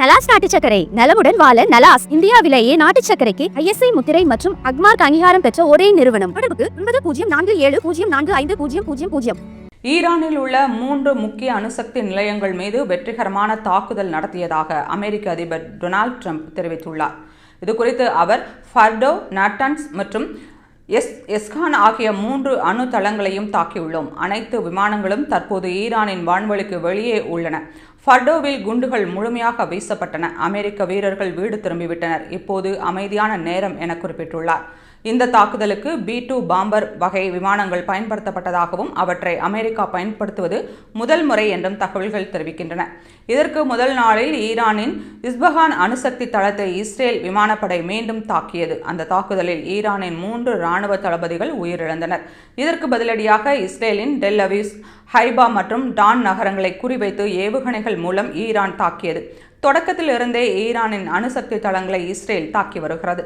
நலாஸ் நாட்டு சக்கரை நலமுடன் வாழ நலாஸ் இந்தியாவிலேயே நாட்டு சக்கரைக்கு ஐஎஸ்ஐ முத்திரை மற்றும் அக்மார்க் அங்கீகாரம் பெற்ற ஒரே நிறுவனம். தொடர்புக்கு ஒன்பது பூஜ்ஜியம் நான்கு ஏழு பூஜ்ஜியம் நான்கு ஐந்து பூஜ்ஜியம் பூஜ்ஜியம் பூஜ்ஜியம் ஈரானில் உள்ள மூன்று முக்கிய அணுசக்தி நிலையங்கள் மீது வெற்றிகரமான தாக்குதல் நடத்தியதாக அமெரிக்க அதிபர் டொனால்ட் ட்ரம்ப் தெரிவித்துள்ளார். இது குறித்து அவர் ஃபர்டோ நாட்டன்ஸ் மற்றும் எஸ் எஸ்கான் ஆகிய மூன்று அணு தளங்களையும் தாக்கியுள்ளோம். அனைத்து விமானங்களும் தற்போது ஈரானின் வான்வெளிக்கு வெளியே உள்ளன. ஃபர்டோவில் குண்டுகள் முழுமையாக வீசப்பட்டன. அமெரிக்க வீரர்கள் வீடு திரும்பிவிட்டனர். இப்போது அமைதியான நேரம் என குறிப்பிட்டுள்ளார். இந்த தாக்குதலுக்கு பி டூ பாம்பர் வகை விமானங்கள் பயன்படுத்தப்பட்டதாகவும் அவற்றை அமெரிக்கா பயன்படுத்துவது முதல் முறை என்றும் தகவல்கள் தெரிவிக்கின்றன. இதற்கு முதல் நாளில் ஈரானின் இஸ்பஹான் அணுசக்தி தளத்தை இஸ்ரேல் விமானப்படை மீண்டும் தாக்கியது. அந்த தாக்குதலில் ஈரானின் மூன்று இராணுவ தளபதிகள் உயிரிழந்தனர். இதற்கு பதிலடியாக இஸ்ரேலின் டெல் அவீஸ் ஹைபா மற்றும் டான் நகரங்களை குறிவைத்து ஏவுகணைகள் மூலம் ஈரான் தாக்கியது. தொடக்கத்தில் இருந்தே ஈரானின் அணுசக்தி தளங்களை இஸ்ரேல் தாக்கி வருகிறது.